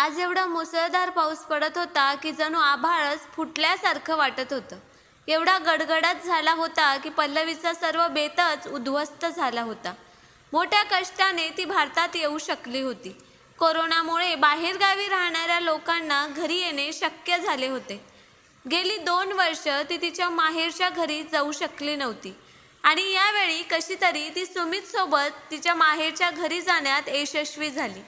आज एवढा मुसळधार पाऊस पडत होता की जणू आभाळच फुटल्यासारखं वाटत होतं. एवढा गडगडाट झाला होता की पल्लवीचा सर्व बेतच उद्ध्वस्त झाला होता. मोठ्या कष्टाने ती भारतात येऊ शकली होती. कोरोनामुळे बाहेरगावी राहणाऱ्या लोकांना घरी येणे शक्य झाले होते. गेली दोन वर्ष ती तिच्या माहेरच्या घरी जाऊ शकली नव्हती. आणि यावेळी कशी तरी ती सुमितसोबत तिच्या माहेरच्या घरी जाण्यात यशस्वी झाली.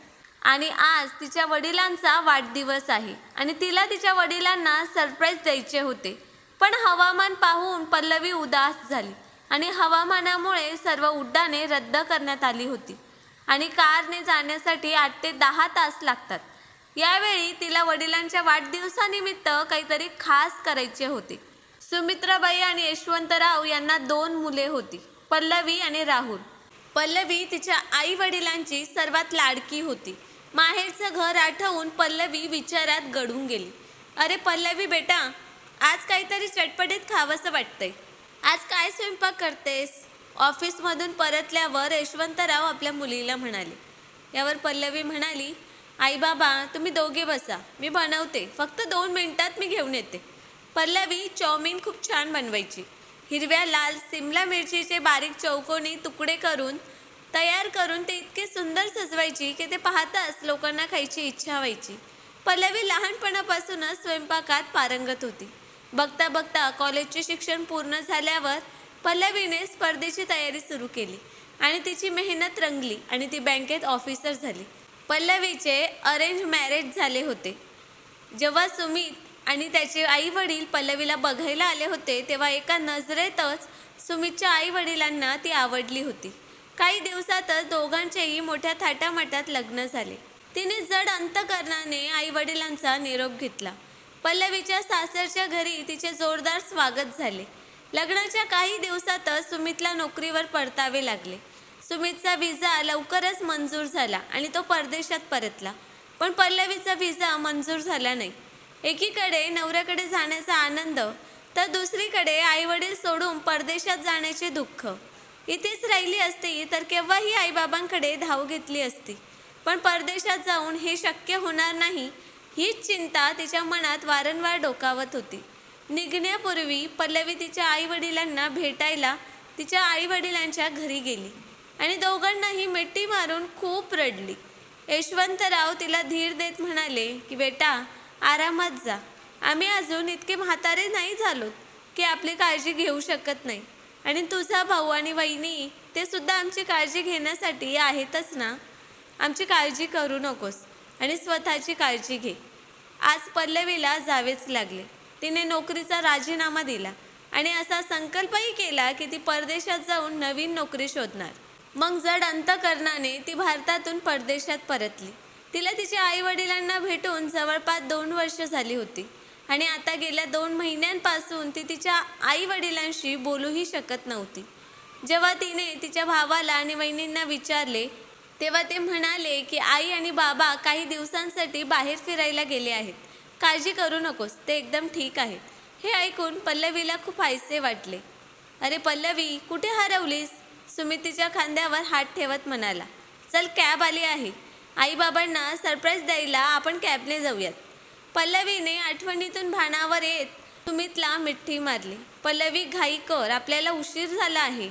आणि आज तिच्या वडिलांचा वाढदिवस आहे. आणि तिला तिच्या वडिलांना सरप्राईज द्यायचे होते. पण हवामान पाहून पल्लवी उदास झाली आणि हवामानामुळे सर्व उड्डाणे रद्द करण्यात आली होती. आणि कारने जाण्यासाठी आठ ते दहा तास लागतात. यावेळी तिला वडिलांच्या वाढदिवसानिमित्त काहीतरी खास करायचे होते. सुमित्राबाई आणि यशवंतराव यांना दोन मुले होती पल्लवी आणि राहुल. पल्लवी तिच्या आई वडिलांची सर्वात लाडकी होती. माहेरचं घर आठवून पल्लवी विचारात गडून गेली. अरे पल्लवी बेटा आज काहीतरी चटपटीत खावंसं वाटतंय. आज काय स्वयंपाक करतेस? ऑफिसमधून परतल्यावर यशवंतराव आपल्या मुलीला म्हणाले. यावर पल्लवी म्हणाली आई बाबा तुम्ही दोघे बसा. मी बनवते. फक्त दोन मिनिटात मी घेऊन येते. पल्लवी चौमिन खूप छान बनवायची. हिरव्या लाल सिमला मिरचीचे बारीक चौकोनी तुकडे करून तयार करून ते इतके सुंदर सजवायची की ते पाहताच लोकांना खायची इच्छा व्हायची. पल्लवी लहानपणापासूनच स्वयंपाकात पारंगत होती. बघता बघता कॉलेजचे शिक्षण पूर्ण झाल्यावर पल्लवीने स्पर्धेची तयारी सुरू केली आणि तिची मेहनत रंगली आणि ती बँकेत ऑफिसर झाली. पल्लवीचे अरेंज मॅरेज झाले होते. जेव्हा सुमित आणि त्याचे आई वडील पल्लवीला बघायला आले होते तेव्हा एका नजरेतच सुमितच्या आई वडिलांना ती आवडली होती. काही दिवसातच दोघांचेही मोठ्या थाटामाटात लग्न झाले. तिने जड अंतकरणाने आई वडिलांचा निरोप घेतला. पल्लवीच्या सासरच्या घरी तिचे जोरदार स्वागत झाले. लग्नाच्या काही दिवसातच सुमितला नोकरीवर परतावे लागले. सुमितचा व्हिसा लवकरच मंजूर झाला आणि तो परदेशात परतला. पण पल्लवीचा व्हिसा मंजूर झाला नाही. एकीकडे नवऱ्याकडे जाण्याचा आनंद तर दुसरीकडे आईवडील सोडून परदेशात जाण्याचे दुःख. इथेच राहिली असती तर केव्हाही आईबाबांकडे धाव घेतली असती. पण परदेशात जाऊन हे शक्य होणार नाही हीच चिंता तिच्या मनात वारंवार डोकावत होती. निघण्यापूर्वी पल्लवी तिच्या आईवडिलांना भेटायला तिच्या आईवडिलांच्या घरी गेली आणि दोघांनाही मिट्टी मारून खूप रडली. यशवंतराव तिला धीर देत म्हणाले की बेटा आरामात जा. आम्ही अजून इतके म्हातारे नाही झालोत की आपली काळजी घेऊ शकत नाही. आणि तुझा भाऊ आणि वहिनी ते सुद्धा आमची काळजी घेण्यासाठी आहेतच ना? आमची काळजी करू नकोस आणि स्वतःची काळजी घे. आज पल्लवीला जावेच लागले. तिने नोकरीचा राजीनामा दिला आणि असा संकल्पही केला की ती परदेशात जाऊन नवीन नोकरी शोधणार. मग जड अंतकरणाने ती भारतातून परदेशात परतली. तिला तिच्या आई वडिलांना भेटून जवळपास दोन वर्ष झाली होती. आणि आता गेल्या दोन महिन्यांपासून ती तिच्या आई वडिलांशी बोलूही शकत नव्हती. जेव्हा तिने तिच्या भावाला आणि वहिनींना विचारले तेव्हा ते म्हणाले की आई आणि बाबा काही दिवसांसाठी बाहेर फिरायला गेले आहेत. काळजी करू नकोस ते एकदम ठीक आहेत. हे ऐकून पल्लवीला खूप आयसे वाटले. अरे पल्लवी कुठे हरवलीस? सुमितीच्या खांद्यावर हात ठेवत म्हणाला. चल कॅब आली आहे. आईबाबांना सरप्राईज द्यायला आपण कॅबने जाऊयात. पल्लवीने आठवणीतून भानावर येत सुमितला मिठी मारली. पल्लवी घाई कर आपल्याला उशीर झाला आहे.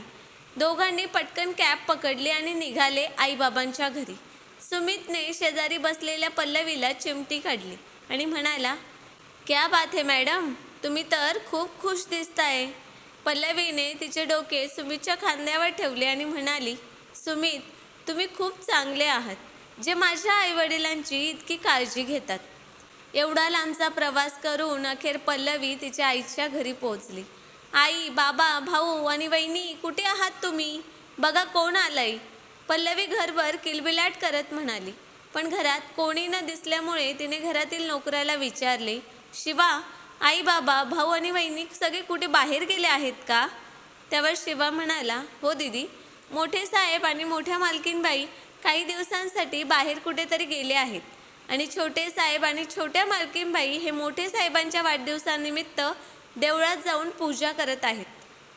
दोघांनी पटकन कॅब पकडली आणि निघाले आईबाबांच्या घरी. सुमितने शेजारी बसलेल्या पल्लवीला चिमटी काढली आणि म्हणाला क्या बात है मॅडम तुम्ही तर खूप खुश दिसताय. पल्लवीने तिचे डोके सुमितच्या खांद्यावर ठेवले आणि म्हणाली सुमित तुम्ही खूप चांगले आहात. जे माझ्या आईवडिलांची इतकी काळजी घेतात. एवढा लांबचा प्रवास करून अखेर पल्लवी तिच्या आईच्या घरी पोहोचली. आई बाबा भाऊ आणि वहिनी कुठे आहात तुम्ही? बघा कोण आलंय. पल्लवी घरभर किलबिलाट करत म्हणाली. पण घरात कोणी न दिसल्यामुळे तिने घरातील नोकराला विचारले शिवा आई बाबा भाऊ आणि वहिनी सगळे कुठे बाहेर गेले आहेत का? त्यावर शिवा म्हणाला हो दीदी मोठे साहेब आणि मोठ्या मालकीनबाई काही दिवसांसाठी बाहेर कुठेतरी गेले आहेत. आणि छोटे साहेब आणि छोट्या मालकीनबाई हे मोठे साहेबांच्या वाढदिवसानिमित्त देवळात जाऊन पूजा करत आहेत.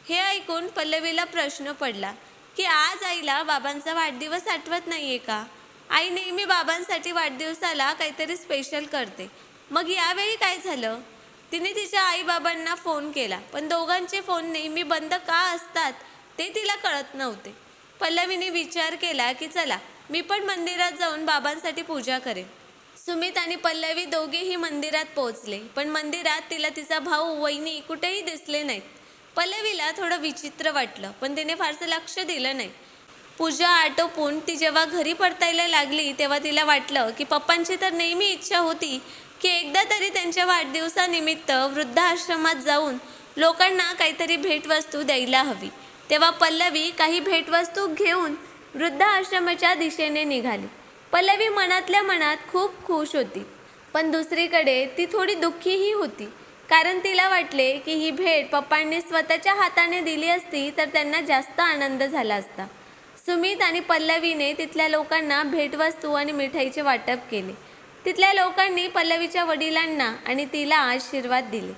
हे ऐकून पल्लवीला प्रश्न पडला की आज आईला बाबांचा वाढदिवस आठवत नाही आहे का? आई नेहमी बाबांसाठी वाढदिवसाला काहीतरी स्पेशल करते. मग यावेळी काय झालं? तिने तिच्या आईबाबांना फोन केला पण दोघांचे फोन नेहमी बंद का असतात ते तिला कळत नव्हते. पल्लवीने विचार केला की चला मी पण मंदिरात जाऊन बाबांसाठी पूजा करेन. सुमित आणि पल्लवी दोघेही मंदिरात पोहोचले. पण मंदिरात तिला तिचा भाऊ वहिनी कुठेही दिसले नाहीत. पल्लवीला थोडं विचित्र वाटलं पण तिने फारसं लक्ष दिलं नाही. पूजा आटोपून ती जेव्हा घरी परतायला लागली तेव्हा तिला वाटलं की पप्पांची तर नेहमी इच्छा होती की एकदा तरी त्यांच्या वाढदिवसानिमित्त वृद्धाश्रमात जाऊन लोकांना काहीतरी भेटवस्तू द्यायला हवी. तेव्हा पल्लवी काही भेटवस्तू घेऊन वृद्धाश्रमाच्या दिशेने निघाली. पल्लवी मनातल्या मनात खूप खुश होती. पण दुसरीकडे ती थोडी दुःखीही होती. कारण तिला वाटले की ही भेट पप्पांनी स्वतःच्या हाताने दिली असती तर त्यांना जास्त आनंद झाला असता. सुमित आणि पल्लवीने तिथल्या लोकांना भेटवस्तू आणि मिठाईचे वाटप केले. तिथल्या लोकांनी पल्लवीच्या वडिलांना आणि तिला आशीर्वाद दिले.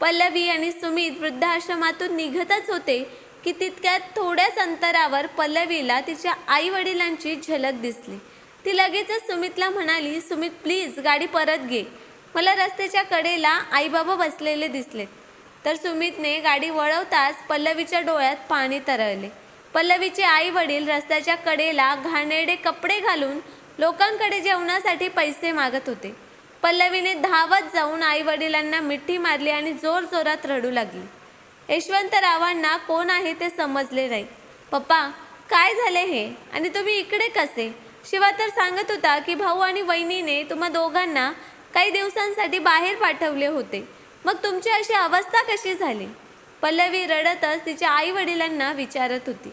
पल्लवी आणि सुमित वृद्धाश्रमातून निघतच होते की तितक्यात थोड्याच अंतरावर पल्लवीला तिच्या आई वडिलांची झलक दिसली. ती लगेचच सुमितला म्हणाली सुमित प्लीज गाडी परत घे. मला रस्त्याच्या कडेला आईबाबा बसलेले दिसले. तर सुमितने गाडी वळवताच पल्लवीच्या डोळ्यात पाणी तरळले. पल्लवीचे आई वडील रस्त्याच्या कडेला घाणेरडे कपडे घालून लोकांकडे जेवणासाठी पैसे मागत होते. पल्लवीने धावत जाऊन आई वडिलांना मिठी मारली आणि जोर जोरात रडू लागली. यशवंतरावांना कोण आहे ते समजले नाही. पप्पा काय झाले हे? आणि तुम्ही इकडे कसे? शिवा तर सांगत होता की भाऊ आणि वहिनीने तुम्हा दोघांना काही दिवसांसाठी बाहेर पाठवले होते. मग तुमची अशी अवस्था कशी झाली? पल्लवी रडतच तिच्या आई वडिलांना विचारत होती.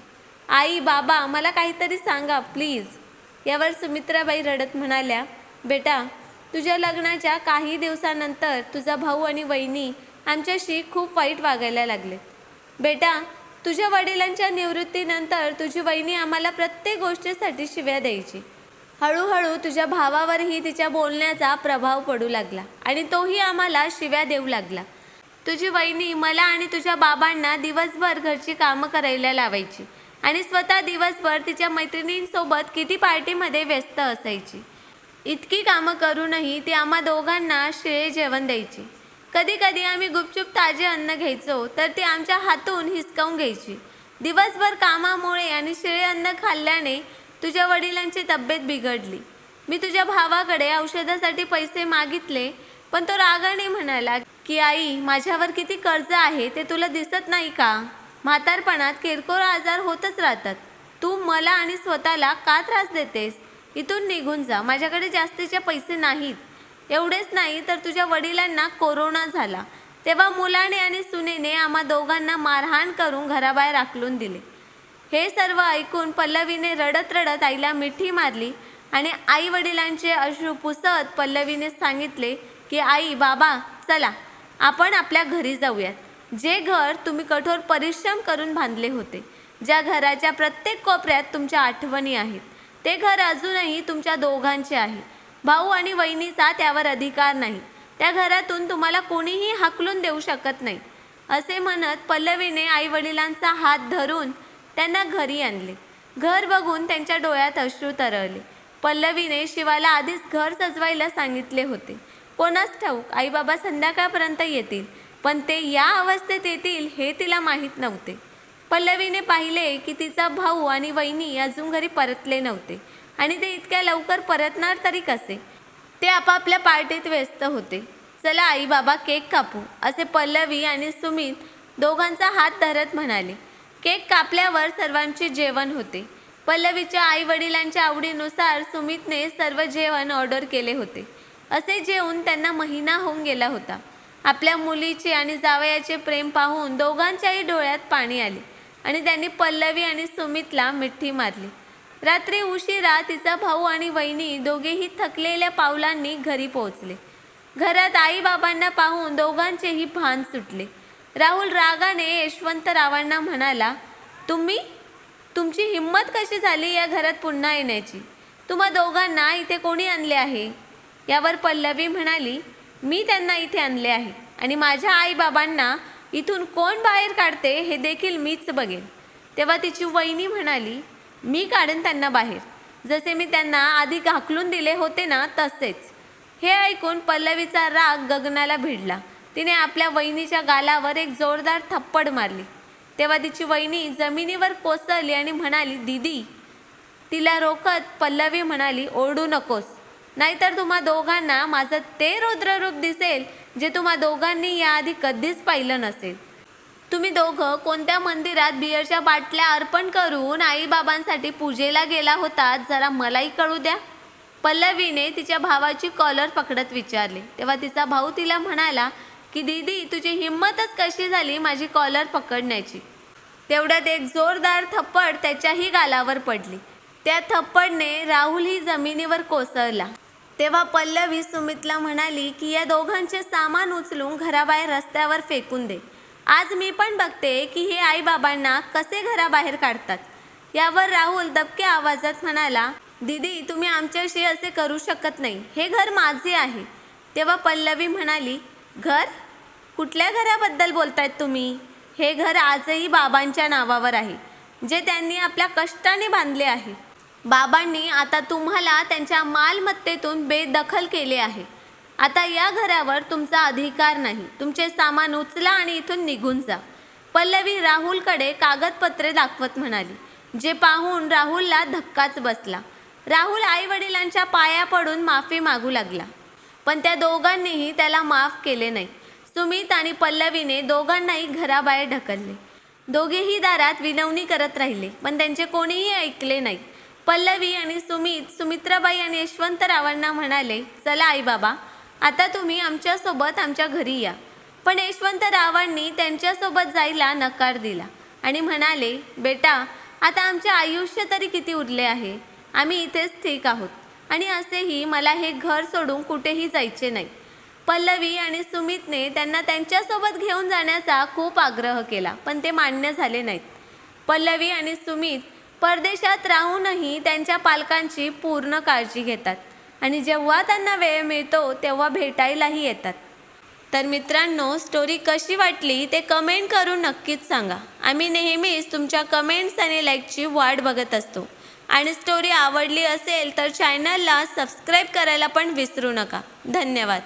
आई बाबा मला काहीतरी सांगा प्लीज. यावर सुमित्राबाई रडत म्हणाल्या बेटा तुझ्या लग्नाच्या काही दिवसानंतर तुझा भाऊ आणि वहिनी आमच्याशी खूप वाईट वागायला लागलेत. बेटा तुझ्या वडिलांच्या निवृत्तीनंतर तुझी वहिनी आम्हाला प्रत्येक गोष्टीसाठी शिव्या द्यायची. हळूहळू तुझ्या भावावरही तिच्या बोलण्याचा प्रभाव पडू लागला आणि तोही आम्हाला शिव्या देऊ लागला. तुझी वहिनी मला आणि तुझ्या बाबांना दिवसभर घरची कामं करायला लावायची आणि स्वतः दिवसभर तिच्या मैत्रिणींसोबत किती पार्टीमध्ये व्यस्त असायची. इतकी कामं करूनही ती आम्हा दोघांना शिळे जेवण द्यायची. कधी कधी आम्ही गुपचूप ताजे अन्न घ्यायचो तर ती आमच्या हातून हिसकावून घ्यायची. दिवसभर कामामुळे आणि शिळे अन्न खाल्ल्याने तुझ्या वडिलांची तब्येत बिघडली. मी तुझ्या भावाकडे औषधासाठी पैसे मागितले पण तो रागाने म्हणाला की आई माझ्यावर किती कर्ज आहे ते तुला दिसत नाही का? म्हातारपणात किरकोळ आजार होतच राहतात. तू मला आणि स्वतःला का त्रास देतेस? इथून निघून जा. माझ्याकडे जास्तीचे पैसे नाहीत. एवढेच नाही तर तुझ्या वडिलांना कोरोना झाला. तेव्हा मुलाने आणि सुनेने आम्हा दोघांना मारहाण करून घराबाहेर आकलून दिले. हे सर्व ऐकून पल्लवीने रडत रडत आईला मिठी मारली आणि आई वडिलांचे अश्रू पुसत पल्लवीने सांगितले की आई बाबा चला आपण आपल्या घरी जाऊयात. जे घर तुम्ही कठोर परिश्रम करून बांधले होते ज्या घराच्या प्रत्येक कोपऱ्यात तुमच्या आठवणी आहेत. ते घर अजूनही तुमच्या दोघांचे आहे. भाऊ आणि वहिनीचा त्यावर अधिकार नाही. त्या घरातून तुम्हाला कोणीही हाकलून देऊ शकत नाही. असे म्हणत पल्लवीने आई वडिलांचा हात धरून त्यांना घरी आणले. घर बघून त्यांच्या डोळ्यात अश्रू तरळले. पल्लवीने शिवाला आधीच घर सजवायला सांगितले होते. कोणास ठाऊक आईबाबा संध्याकाळपर्यंत येतील पण ते या अवस्थेत येतील हे तिला माहीत नव्हते. पल्लवीने पाहिले की तिचा भाऊ आणि वहिनी अजून घरी परतले नव्हते. आणि ते इतक्या लवकर परतणार तरी कसे? ते आपापल्या पार्टीत व्यस्त होते. चला आई बाबा केक कापू असे पल्लवी आणि सुमित दोघांचा हात धरत म्हणाले. केक कापल्यावर सर्वांचे जेवण होते. पल्लवीच्या आई वडिलांच्या आवडीनुसार सुमितने सर्व जेवण ऑर्डर केले होते. असे जेवून त्यांना महिना होऊन गेला होता. आपल्या मुलीचे आणि जावयाचे प्रेम पाहून दोघांच्याही डोळ्यात पाणी आले आणि त्यांनी पल्लवी आणि सुमितला मिठी मारली. रात्री उशिरा तिचा भाऊ आणि वहिनी दोघेही थकलेल्या पावलांनी घरी पोहोचले. घरात आईबाबांना पाहून दोघांचेही भान सुटले. राहुल रागाने यशवंतरावांना म्हणाला तुम्ही? तुमची हिंमत कशी झाली या घरात पुन्हा येण्याची? तुम्हा दोघांना इथे कोणी आणले आहे? यावर पल्लवी म्हणाली मी त्यांना इथे आणले आहे आणि माझ्या आईबाबांना इथून कोण बाहेर काढते हे देखील मीच बघेन. तेव्हा तिची वहिनी म्हणाली मी काढेन त्यांना बाहेर. जसे मी त्यांना आधी घाकलून दिले होते ना तसेच. हे ऐकून पल्लवीचा राग गगनाला भिडला. तिने आपल्या वहिनीच्या गालावर एक जोरदार थप्पड मारली. तेव्हा तिची वहिनी जमिनीवर कोसळली आणि म्हणाली दीदी तिला रोखत पल्लवी म्हणाली ओरडू नकोस. नाहीतर तुम्हा दोघांना माझं ते रुद्ररूप दिसेल जे तुम्हा दोघांनी याआधी कधीच पाहिलं नसेल. तुम्ही दोघं कोणत्या मंदिरात बियरच्या बाटल्या अर्पण करून आईबाबांसाठी पूजेला गेला होता? जरा मलाही कळू द्या. पल्लवीने तिच्या भावाची कॉलर पकडत विचारले. तेव्हा तिचा भाऊ तिला म्हणाला की दीदी तुझी हिंमतच कशी झाली माझी कॉलर पकडण्याची? तेवढ्यात एक जोरदार थप्पड त्याच्याही गालावर पडली. त्या थप्पडने राहुल ही जमिनीवर कोसळला. तेव्हा पल्लवी सुमितला म्हणाली की या दोघांचे सामान उचलून घराबाहेर रस्त्यावर फेकून दे. आज मी पण बघते की हे आईबाबांना कसे घराबाहेर काढतात. यावर राहुल दबक्या आवाजात म्हणाला दीदी तुम्ही आमच्याशी असे करू शकत नाही. हे घर माझे आहे. तेव्हा पल्लवी म्हणाली घर? कुठल्या घराबद्दल बोलतायत तुम्ही? हे घर आजही बाबांच्या नावावर आहे जे त्यांनी आपल्या कष्टाने बांधले आहे. बाबांनी आता तुम्हाला त्यांच्या मालमत्तेतून बेदखल केले आहे. आता या घरावर तुमचा अधिकार नाही. तुमचे सामान उचला आणि इथून निघून जा. पल्लवी राहुलकडे कागदपत्रे दाखवत म्हणाली. जे पाहून राहुलला धक्काच बसला. राहुल आई वडिलांच्या पाया पडून माफी मागू लागला. पण त्या दोघांनीही त्याला माफ केले नाही. सुमित आणि पल्लवीने दोघांनाही घराबाहेर ढकलले. दोघेही दारात विनवणी करत राहिले पण त्यांचे कोणीही ऐकले नाही. पल्लवी आणि सुमित सुमित्राबाई आणि यशवंतरावांना म्हणाले चला आई बाबा आता तुम्ही आमच्यासोबत आमच्या घरी या. पण यशवंतरावांनी त्यांच्यासोबत जायला नकार दिला आणि म्हणाले बेटा आता आमचे आयुष्य तरी किती उरले आहे? आम्ही इथेच ठीक आहोत आणि असेही मला हे घर सोडून कुठेही जायचे नाही. पल्लवी आणि सुमितने त्यांना त्यांच्यासोबत घेऊन जाण्याचा खूप आग्रह केला पण ते मान्य झाले नाहीत. पल्लवी आणि सुमित परदेशात राहूनही त्यांच्या पालकांची पूर्ण काळजी घेतात. आणि जेव्हा त्यांना वेळ मिळतो तेव्हा भेटायलाही येतात. तर मित्रांनो स्टोरी कशी वाटली ते कमेंट करून नक्कीच सांगा. आम्ही नेहमीच तुमच्या कमेंट्स आणि लाईकची वाट बघत असतो. आणि स्टोरी आवडली असेल तर चॅनलला सबस्क्राईब करायला पण विसरू नका. धन्यवाद.